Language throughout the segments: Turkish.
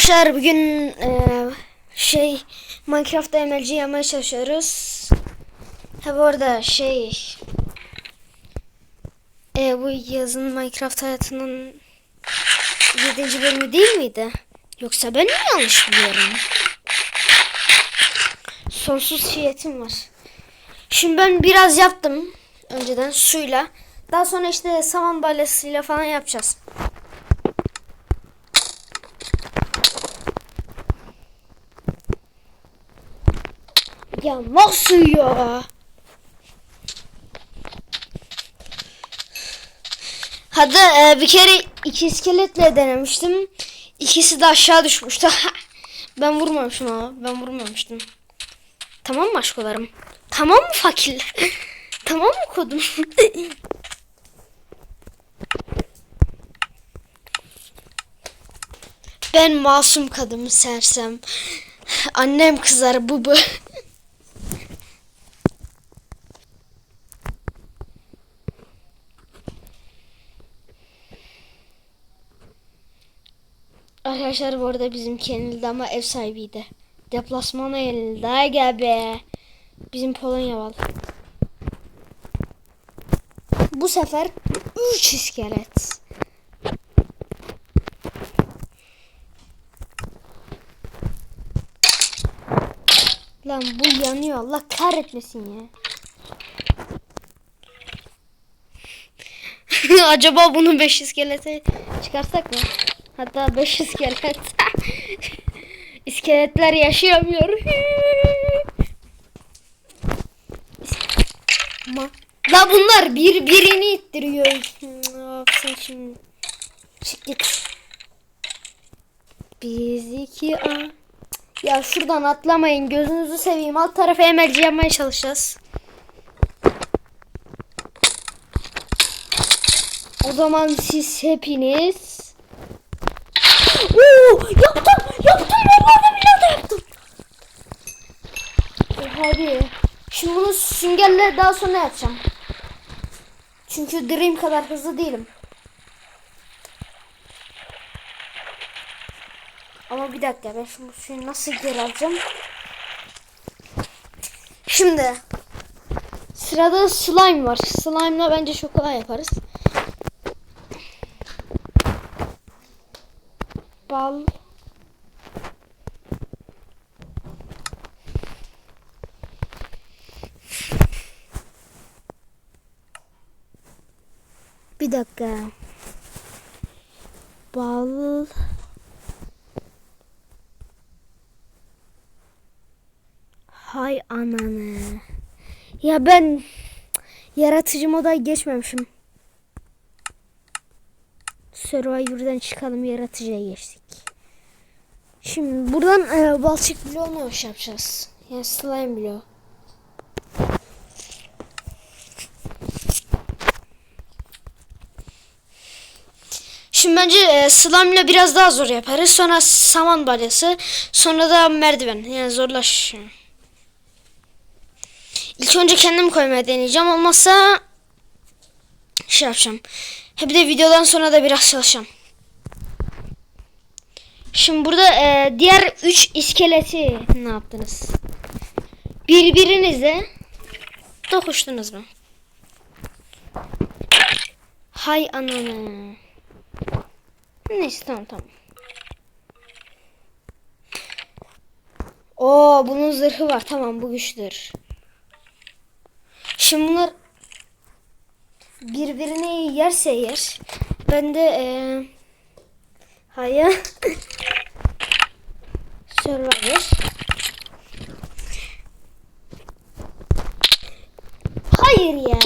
Arkadaşlar bugün e, şey Minecraft'ta MLG yapmaya çalışıyoruz. Ha bu arada şey e, bu yazın Minecraft hayatının 7. bölümü değil miydi? Yoksa ben mi yanlış biliyorum? Sonsuz şiyetim var. Şimdi ben biraz yaptım önceden suyla. Daha sonra işte saman balyasıyla falan yapacağız. Ya nasıl ya? Hadi e, bir kere iki iskeletle denemiştim. İkisi de aşağı düşmüştü. ben vurmamışım ama. Ben vurmamıştım. Tamam mı aşkolarım? Tamam mı fakirler? tamam mı kodum? ben masum kadımı sersem. Annem kızar bu bu. Arkadaşlar bu arada bizimki yenildi ama ev sahibiydi. Deplasmana yenildi. Ay gel be. Bizim Polonya var. Bu sefer 3 iskelet. Lan bu yanıyor. Allah kahretmesin ya. Acaba bunu 5 iskelete çıkarsak mı? Hatta 5 iskelet. İskeletler yaşayamıyor. Ma La bunlar bir birini ittiriyor. Of sen şimdi. Çık git. Biz iki a. Ya şuradan atlamayın. Gözünüzü seveyim. Alt tarafa emerci yapmaya çalışacağız. O zaman siz hepiniz Oo, yaptım, yaptım. Vallahi billahi de yaptım. E, hadi. Şimdi bunu süngerle daha sonra yapacağım. Çünkü Dream kadar hızlı değilim. Ama bir dakika ben şimdi bu suyu nasıl geri alacağım? Şimdi sırada slime var. Slime'la bence çok kolay yaparız. Bal Bir dakika. Bal Hay ananı. Ya ben yaratıcı moda geçmemişim. Survivor'dan çıkalım yaratıcıya geçtik. Şimdi buradan e, balçık bloğuna hoş yapacağız. Yani slime bloğu. Şimdi bence e, slime ile biraz daha zor yaparız. Sonra saman balyası. Sonra da merdiven. Yani zorlaşıyor. İlk önce kendim koymaya deneyeceğim. Olmazsa şey yapacağım. He bir de videodan sonra da biraz çalışacağım. Şimdi burada e, diğer 3 iskeleti ne yaptınız? Birbirinize dokuştunuz mu? Hay ananı. Neyse tamam tamam. Oo bunun zırhı var. Tamam bu güçlüdür. Şimdi bunlar birbirini yerse yer. Ben de ee, hayır. Survivor. Hayır ya.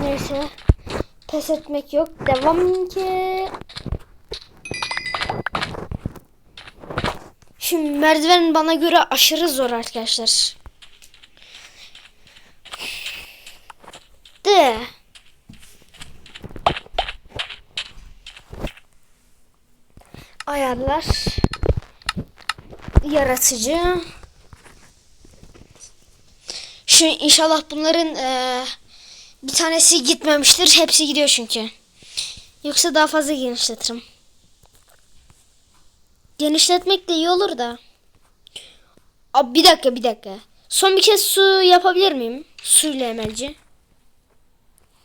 Neyse. Pes etmek yok. Devam ki. Şimdi merdiven bana göre aşırı zor arkadaşlar. De. Ayarlar. Yaratıcı. Şu inşallah bunların eee, bir tanesi gitmemiştir. Hepsi gidiyor çünkü. Yoksa daha fazla genişletirim. Genişletmek de iyi olur da. Abi bir dakika bir dakika. Son bir kez su yapabilir miyim? Suyla emelci.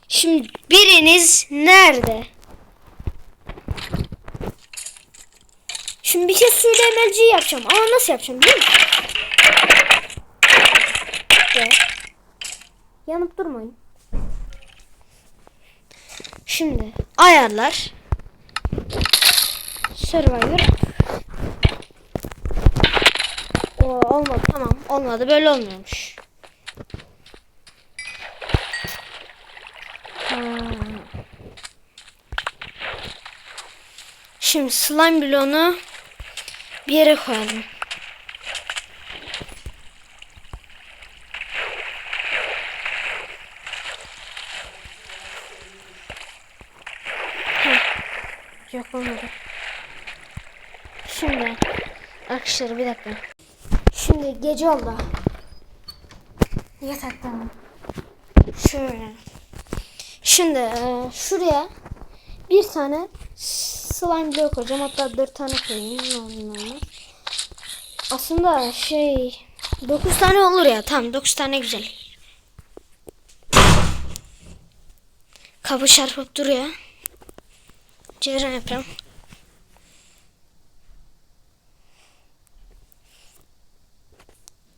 Şimdi biriniz nerede? Şimdi bir kez suyla emelci yapacağım. Ama nasıl yapacağım biliyor musun? Ya. Yanıp durmayın. Şimdi ayarlar. Survivor. O olmadı tamam olmadı böyle olmuyormuş. Şimdi slime bloğunu bir yere koyalım. Yok olmadı. Şimdi arkadaşlar bir dakika. Şimdi gece oldu. Yataktan. Şöyle. Şimdi e, şuraya bir tane slime block koyacağım. Hatta dört tane koyayım. Aslında şey 9 tane olur ya. Tamam 9 tane güzel. Kapı çarpıp duruyor. Ceyran yapıyorum.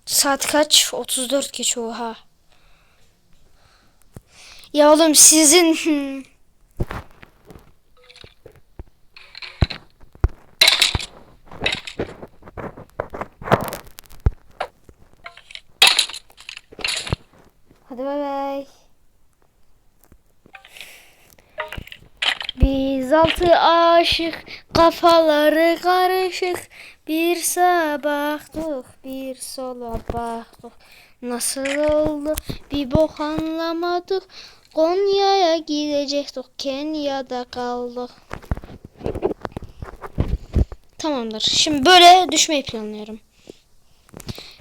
Saat kaç? 34 geç oha. Ya oğlum sizin Hadi bay bay. Biz altı aşık, kafaları karışık. Bir sağa baktık, bir sola baktık. Nasıl oldu bir bok anlamadık. Konya'ya gidecektik, Kenya'da kaldık. Tamamdır. Şimdi böyle düşmeyi planlıyorum.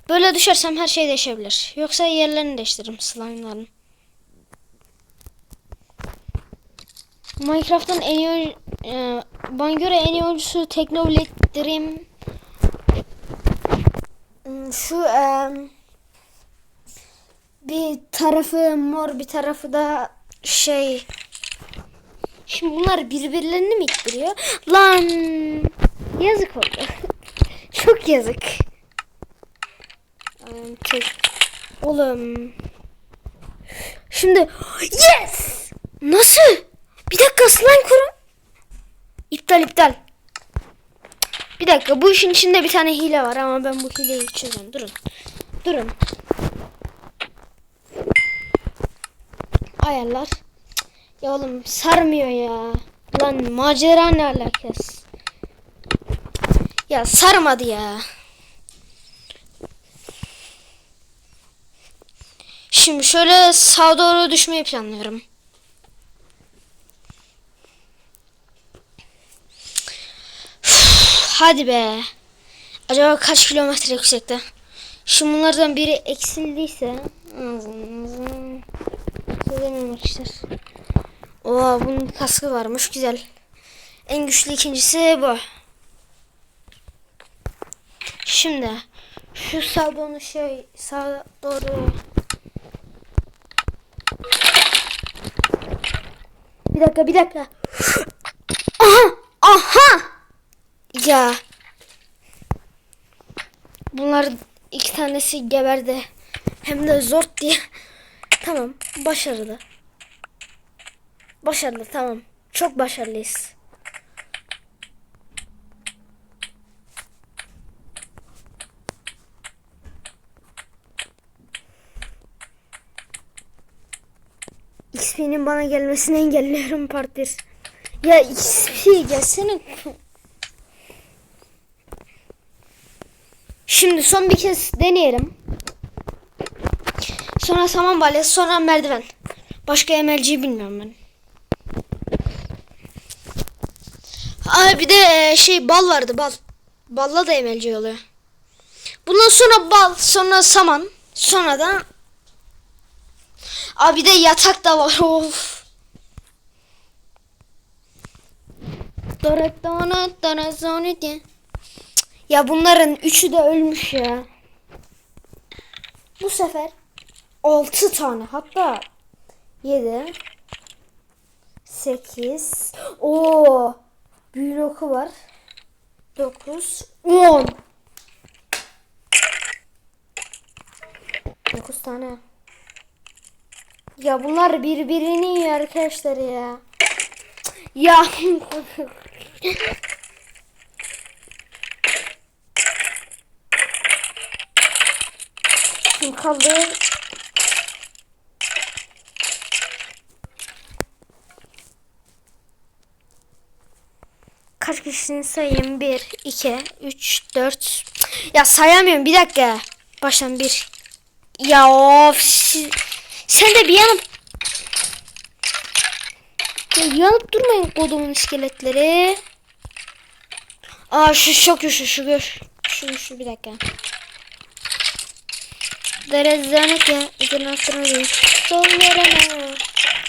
Böyle düşersem her şey değişebilir. Yoksa yerlerini değiştiririm slime'ların. Minecraft'ın en iyi e, bana göre en iyi oyuncusu Teknoblade Dream. Hmm, Şu e, bir tarafı mor bir tarafı da şey Şimdi bunlar birbirlerini mi ittiriyor? Lan yazık oldu. Çok yazık. Tek. Oğlum. Şimdi yes! Nasıl? Bir dakika slime kurun. İptal iptal. Bir dakika bu işin içinde bir tane hile var ama ben bu hileyi çözeceğim. Durun. Durun. Ayarlar. Ya oğlum sarmıyor ya. Lan macera ne alakası? Ya sarmadı ya. Şimdi şöyle sağa doğru düşmeyi planlıyorum. Üf, Hadi be. Acaba kaç kilometre yüksekte? Şu bunlardan biri eksildiyse Söylememek ister. Oha bunun kaskı varmış güzel. En güçlü ikincisi bu. Şimdi şu doğru şey sağa doğru Bir dakika bir dakika. Aha! Aha! Ya. Bunlar iki tanesi geberdi. Hem de zor diye. Tamam. Başarılı. Başarılı tamam. Çok başarılıyız. Bana gelmesini engelliyorum part 1. Ya XP gelsene. Şimdi son bir kez deneyelim. Sonra saman balyası, sonra merdiven. Başka emelciyi bilmiyorum ben. Aa, bir de e, şey bal vardı bal. Balla da emelci oluyor. Bundan sonra bal, sonra saman, sonra da Abi bir de yatak da var. Of. Ya bunların üçü de ölmüş ya. Bu sefer 6 tane hatta 7 8 o büyülü var. 9 10 9 tane. Ya bunlar birbirini yiyor arkadaşlar ya. Ya Kim kaldı? Kaç kişisini sayayım? 1, 2, 3, 4. Ya sayamıyorum. Bir dakika. Baştan bir. Ya of. Sen de bir yanıp ya yanıp durmayın kodumun iskeletleri. Aa şu çok güçlü şu gör. Şu şu bir dakika. Derezlenek ya. Üzerine attırmayın. Sol yerine.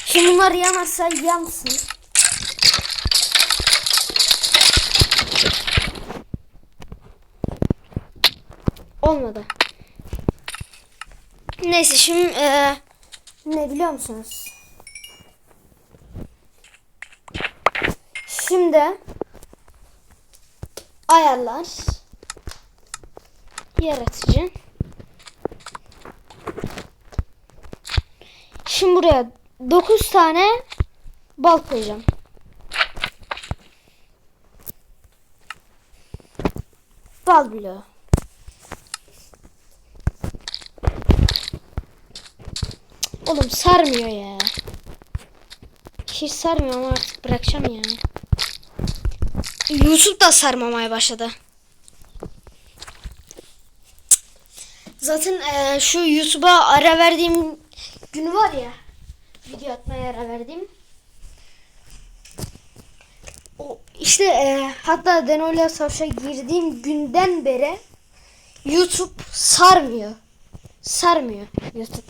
Şimdi bunlar yanarsa yansın. Olmadı. Neyse şimdi eee, ne biliyor musunuz? Şimdi ayarlar yaratıcı. Şimdi buraya 9 tane bal koyacağım. Bal bloğu. Oğlum sarmıyor ya. Hiç sarmıyor ama artık bırakacağım yani. YouTube da sarmamaya başladı. Zaten eee, şu YouTube'a ara verdiğim günü var ya. Video atmaya ara verdiğim. O işte eee, hatta Deno'yla savaşa girdiğim günden beri YouTube sarmıyor. Sarmıyor YouTube.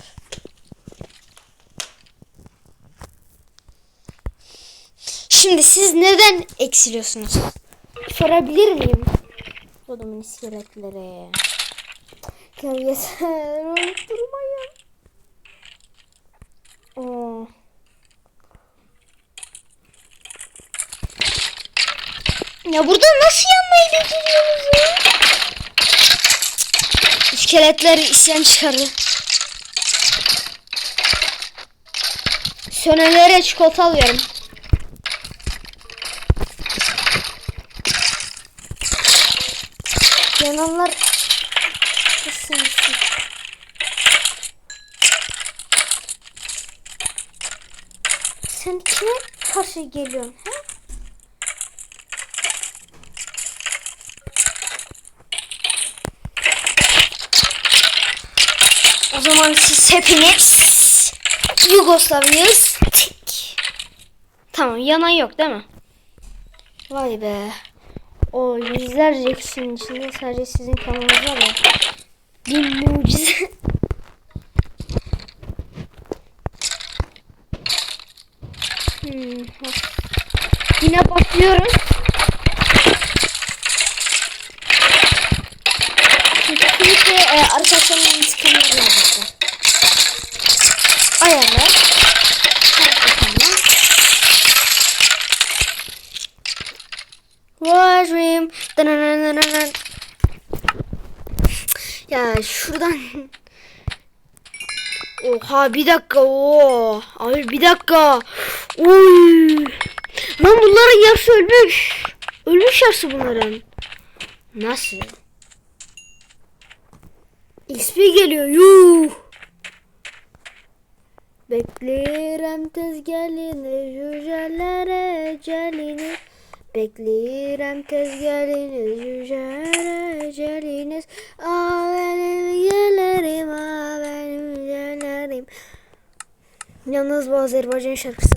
Şimdi siz neden eksiliyorsunuz? Sorabilir miyim? Kodumun iskeletleri. Ya yeter unutturmayın. Oo. Ya burada nasıl yanmayı beceriyoruz ya? İskeletler isyan çıkardı. Sönelere çikolata alıyorum. Yananlar ısınsın. Sen kime karşı geliyorsun? He? O zaman siz hepiniz Yugoslavya'yız. Tamam yanan yok değil mi? Vay be. O yüzlerce kişinin içinde sadece sizin kanalınız var. Bir mucize. Hmm. Yine bakıyoruz. Kesinlikle e, arkadaşlarımın intikamlarına bakacağım. Ayarlar. Tamam. What dream. Dananananan. Ya şuradan. Oha bir dakika o. Abi bir dakika. Uy. Lan bunların yarısı ölmüş. Ölmüş yarısı bunların. Nasıl? XP geliyor. Yuh. Beklerim tezgahını, cücelere celini. Beklerim tezgahını, cücelere celiniz. Aa benim gelerim, aa benim gelerim. Yalnız bu Azerbaycan şarkısı.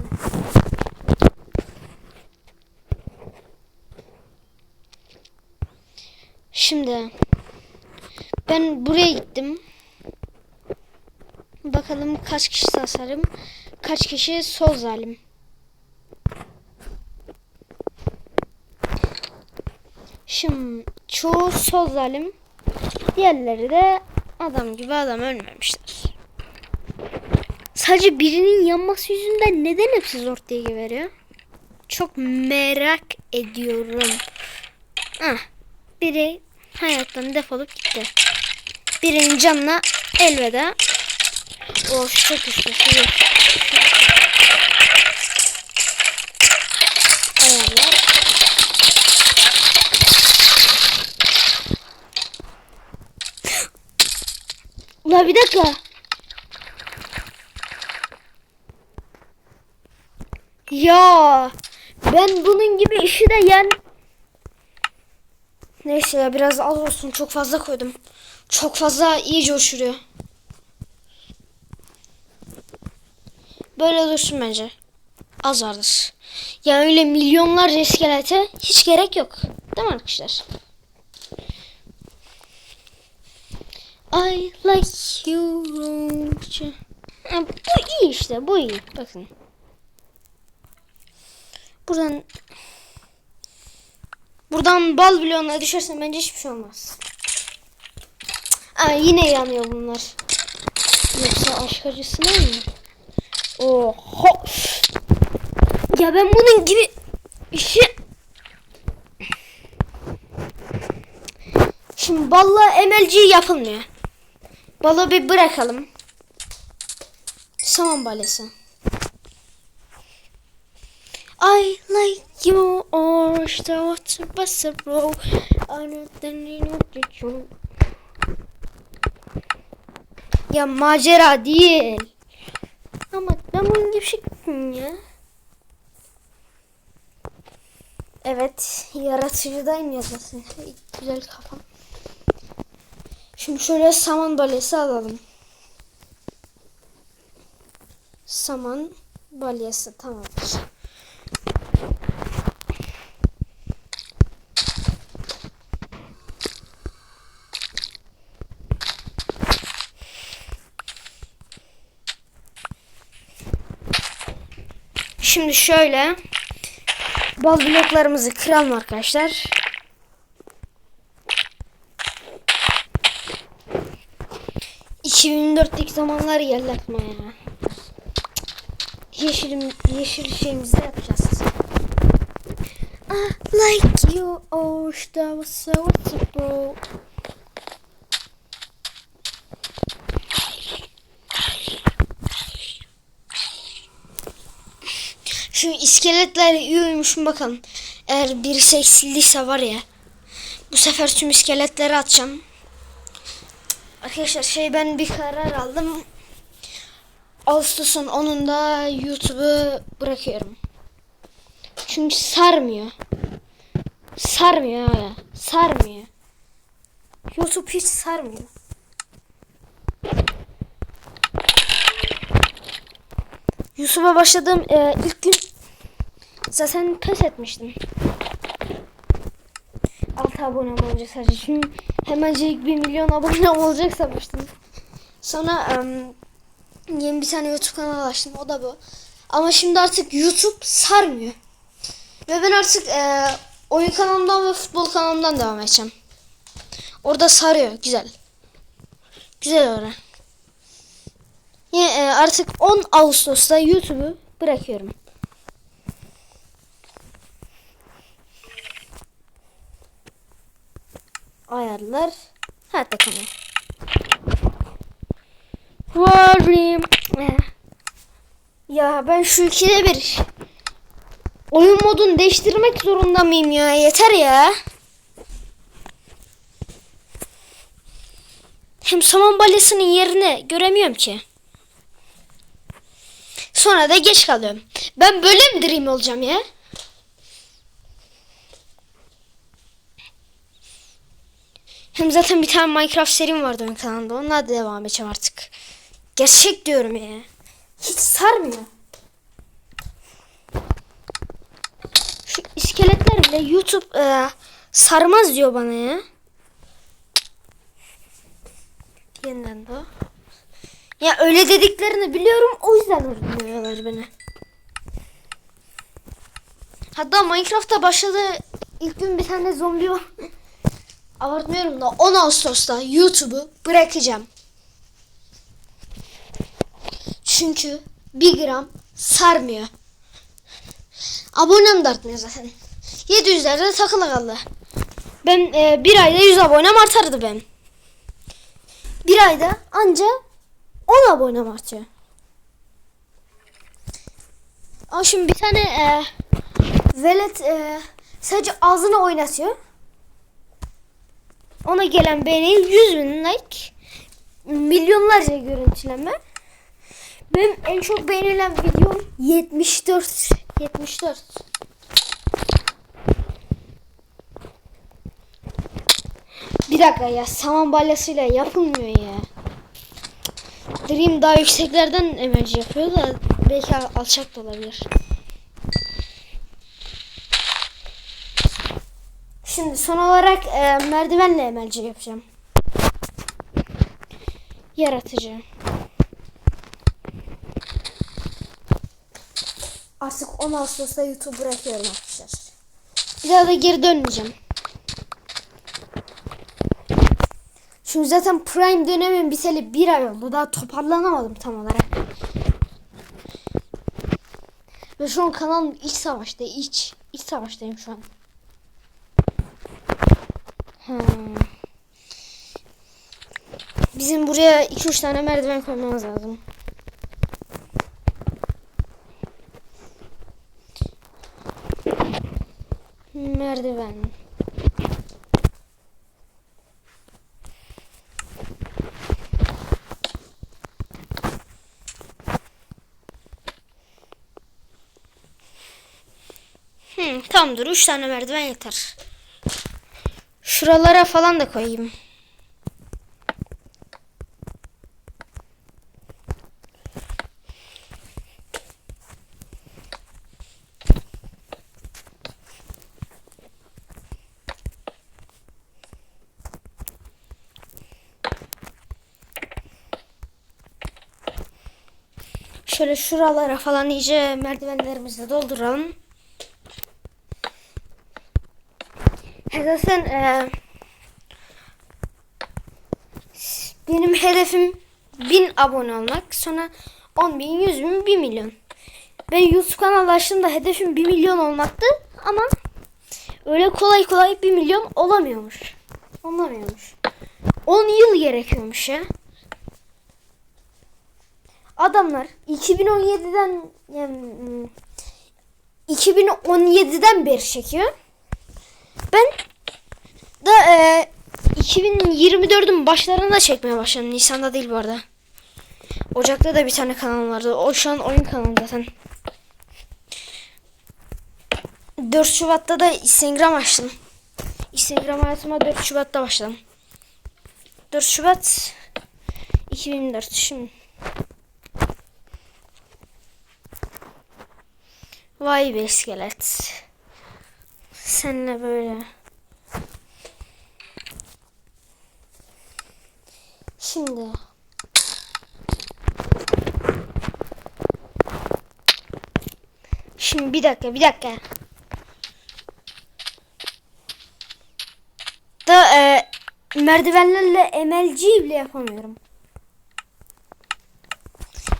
Şimdi ben buraya gittim. Bakalım kaç kişi tasarım, kaç kişi sol zalim. Şimdi çoğu sol zalim. Diğerleri de adam gibi adam ölmemişler. Sadece birinin yanması yüzünden neden hepsi zor diye veriyor? Çok merak ediyorum. Ah, biri hayattan defolup gitti. Birinin canına elveda. Oh çok güçlü. Şu, Ayarlar. Ula bir dakika. Ya ben bunun gibi işi de yen. Neyse ya biraz az olsun çok fazla koydum. Çok fazla iyice uçuruyor. Böyle dursun bence. Az vardır. Ya öyle milyonlarca iskelete hiç gerek yok. Değil mi arkadaşlar? I like you. Bu iyi işte bu iyi. Bakın. Buradan Buradan bal bloğuna düşersen bence hiçbir şey olmaz. Aa, yine yanıyor bunlar. Yoksa aşk acısına mı? Oho. Ya ben bunun gibi işi... Şimdi balla MLG yapılmıyor. Balı bir bırakalım. Saman balesi. I like you or what's a bro. I know you Ya macera değil. Ama ben şey yapayım ya. Evet, yaratıcıdayım ya zaten. Güzel kafam. Şimdi şöyle saman balyası alalım. Saman balyası tamamdır. Şimdi şöyle bal bloklarımızı kıralım arkadaşlar. ...2004'teki zamanlar geldi ya. Yeşil, yeşil şeyimizi de yapacağız. I like you, oh, that was so bro. Şu iskeletler iyi bakalım. Eğer birisi eksildiyse var ya. Bu sefer tüm iskeletleri atacağım. Arkadaşlar şey ben bir karar aldım. Ağustos'un 10'unda YouTube'u bırakıyorum. Çünkü sarmıyor. Sarmıyor ya. Sarmıyor. YouTube hiç sarmıyor. YouTube'a başladığım e, ilk gün zaten pes etmiştim. 6 abonem olunca sadece. Çünkü hemencik 1 milyon abonem olacak sanmıştım. Sonra em, yeni bir tane YouTube kanalı açtım. O da bu. Ama şimdi artık YouTube sarmıyor. Ve ben artık e, oyun kanalımdan ve futbol kanalımdan devam edeceğim. Orada sarıyor. Güzel. Güzel orada. Yine e, artık 10 Ağustos'ta YouTube'u bırakıyorum. Ayarlar. Ha tamam. Varım. Ya ben şu ikide bir oyun modunu değiştirmek zorunda mıyım ya? Yeter ya. Hem saman balyasının yerini göremiyorum ki. Sonra da geç kalıyorum. Ben böyle mi dream olacağım ya? Hem zaten bir tane Minecraft serim vardı ön kanalda. Onunla da devam edeceğim artık. Gerçek diyorum ya. Hiç sarmıyor. Şu iskeletler bile YouTube e, sarmaz diyor bana ya. Yeniden de. Ya öyle dediklerini biliyorum o yüzden öldürüyorlar beni. Hatta Minecraft'ta başladı ilk gün bir tane zombi var. abartmıyorum da 10 Ağustos'ta YouTube'u bırakacağım. Çünkü bir gram sarmıyor. Abonem de artmıyor zaten. 700'lerde takılı kaldı. Ben e, bir ayda 100 abonem artardı ben. Bir ayda anca 10 abonem artıyor. Ama şimdi bir tane e, velet e, sadece ağzını oynatıyor. Ona gelen beğeni 100 bin like. Milyonlarca görüntülenme. Benim en çok beğenilen videom 74. 74. Bir dakika ya saman balyasıyla yapılmıyor ya. Dream daha yükseklerden emoji yapıyor da belki al- alçak da olabilir. Şimdi son olarak e, merdivenle emelci yapacağım. Yaratıcı. Artık 10 Ağustos'ta YouTube bırakıyorum arkadaşlar. Bir daha da geri dönmeyeceğim. Çünkü zaten Prime dönemin biteli bir ay oldu. Daha toparlanamadım tam olarak. Ve şu an kanalım iç savaşta. iç iç savaştayım şu an. Hmm. Bizim buraya 2-3 tane merdiven koymamız lazım. Merdiven. Hmm, tamam dur 3 tane merdiven yeter. Şuralara falan da koyayım. Şöyle şuralara falan iyice merdivenlerimizi dolduralım. Zaten e, benim hedefim 1000 abone olmak. Sonra 10 bin, 100 bin, 1 milyon. Ben YouTube kanalı açtığımda hedefim 1 milyon olmaktı. Ama öyle kolay kolay 1 milyon olamıyormuş. Olamıyormuş. 10 yıl gerekiyormuş ya. Adamlar 2017'den yani, hmm, 2017'den beri çekiyor. Ben da e, 2024'ün başlarında çekmeye başladım. Nisan'da değil bu arada. Ocak'ta da bir tane kanal vardı. O şu an oyun kanalı zaten. 4 Şubat'ta da Instagram açtım. Instagram hayatıma 4 Şubat'ta başladım. 4 Şubat 2024 şimdi. Vay be iskelet. Seninle böyle. Şimdi. Şimdi bir dakika bir dakika. Da e, merdivenlerle MLG bile yapamıyorum.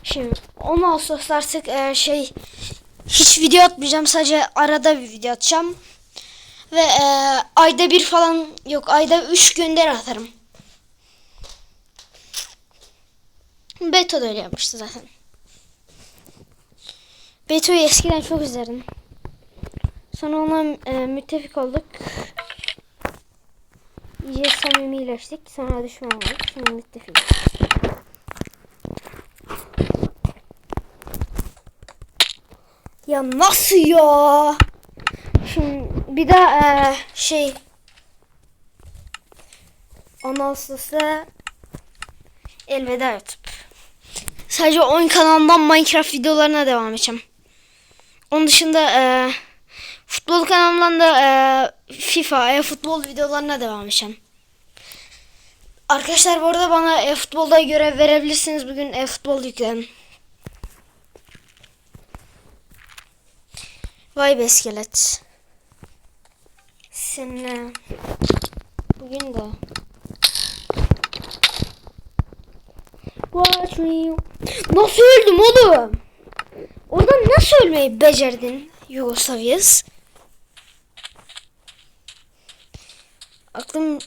Şimdi 10 Ağustos artık e, şey hiç video atmayacağım sadece arada bir video atacağım. Ve e, ayda bir falan yok ayda üç gönder atarım. Beto da öyle yapmıştı zaten. Beto'yu eskiden çok izlerdim. Sonra ona e, müttefik olduk. İyice samimileştik. Sonra düşman olduk. Sonra müttefik. Ya nasıl ya? Şimdi bir de e, şey 10 Ağustos'ta elveda YouTube. Sadece oyun kanalından Minecraft videolarına devam edeceğim. Onun dışında e, futbol kanalından da e, FIFA, e, futbol videolarına devam edeceğim. Arkadaşlar bu arada bana e, futbolda görev verebilirsiniz. Bugün e, futbol yükledim. Vay be iskelet. Seninle Bugün de. Watch me. Nasıl öldüm oğlum? Oradan nasıl ölmeyi becerdin Yugoslavyas? Aklım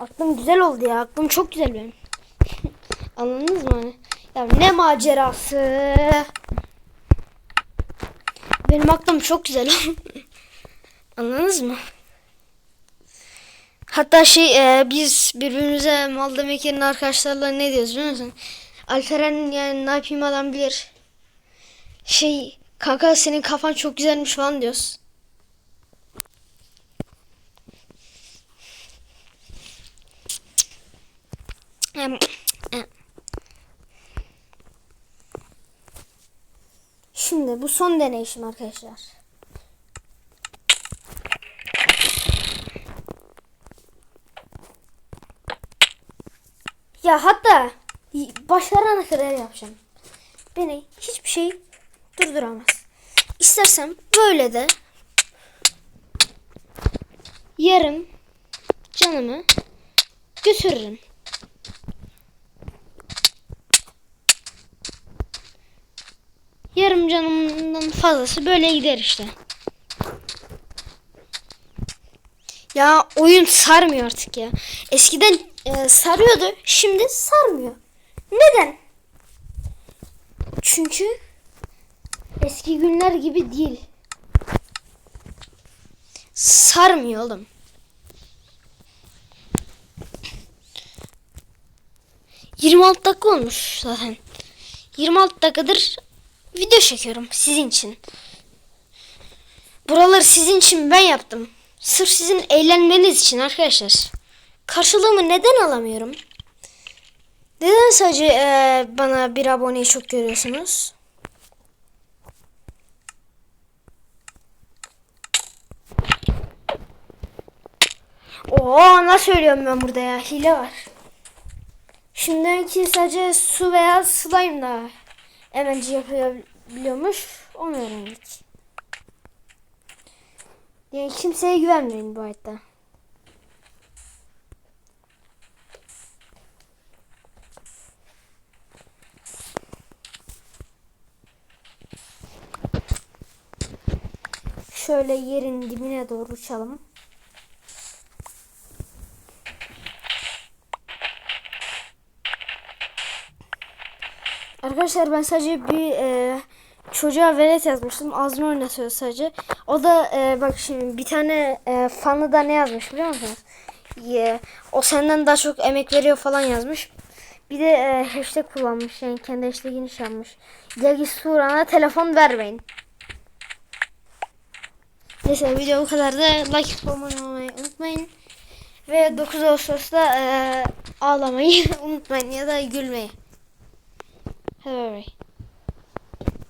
Aklım güzel oldu ya. Aklım çok güzel benim. Anladınız mı? Ya ne macerası. Benim aklım çok güzel. Anladınız mı? Hatta şey e, biz birbirimize mal demek yerine arkadaşlarla ne diyoruz biliyor musun? Alperen yani ne yapayım adam bilir. Şey kanka senin kafan çok güzelmiş falan diyoruz. Şimdi bu son deneyişim arkadaşlar. Ya hatta başarana kadar yapacağım. Beni hiçbir şey durduramaz. İstersem böyle de yarım canımı götürürüm. Yarım canımdan fazlası böyle gider işte. Ya oyun sarmıyor artık ya. Eskiden e, sarıyordu, şimdi sarmıyor. Neden? Çünkü eski günler gibi değil. Sarmıyor oğlum. Yirmi altı dakika olmuş zaten. 26 dakikadır video çekiyorum sizin için. Buraları sizin için ben yaptım. Sırf sizin eğlenmeniz için arkadaşlar. Karşılığımı neden alamıyorum? Neden sadece eee, bana bir aboneyi çok görüyorsunuz? Oo nasıl söylüyorum ben burada ya? Hile var. Şimdiki sadece su veya slime da emenci yapabiliyormuş. Onu öğrendik. Yani kimseye güvenmeyin bu hayatta. Şöyle yerin dibine doğru uçalım. Arkadaşlar ben sadece bir e, çocuğa velet yazmıştım. Azmi oynatıyor sadece. O da e, bak şimdi bir tane e, fanı da ne yazmış biliyor musunuz? Ye, o senden daha çok emek veriyor falan yazmış. Bir de e, hashtag kullanmış. Yani kendi hashtagini şey yapmış. Yagi Suran'a telefon vermeyin. Neyse video bu kadar da like olmayı unutmayın. Ve 9 Ağustos'ta e, ağlamayı unutmayın ya da gülmeyi. Hadi bay bay.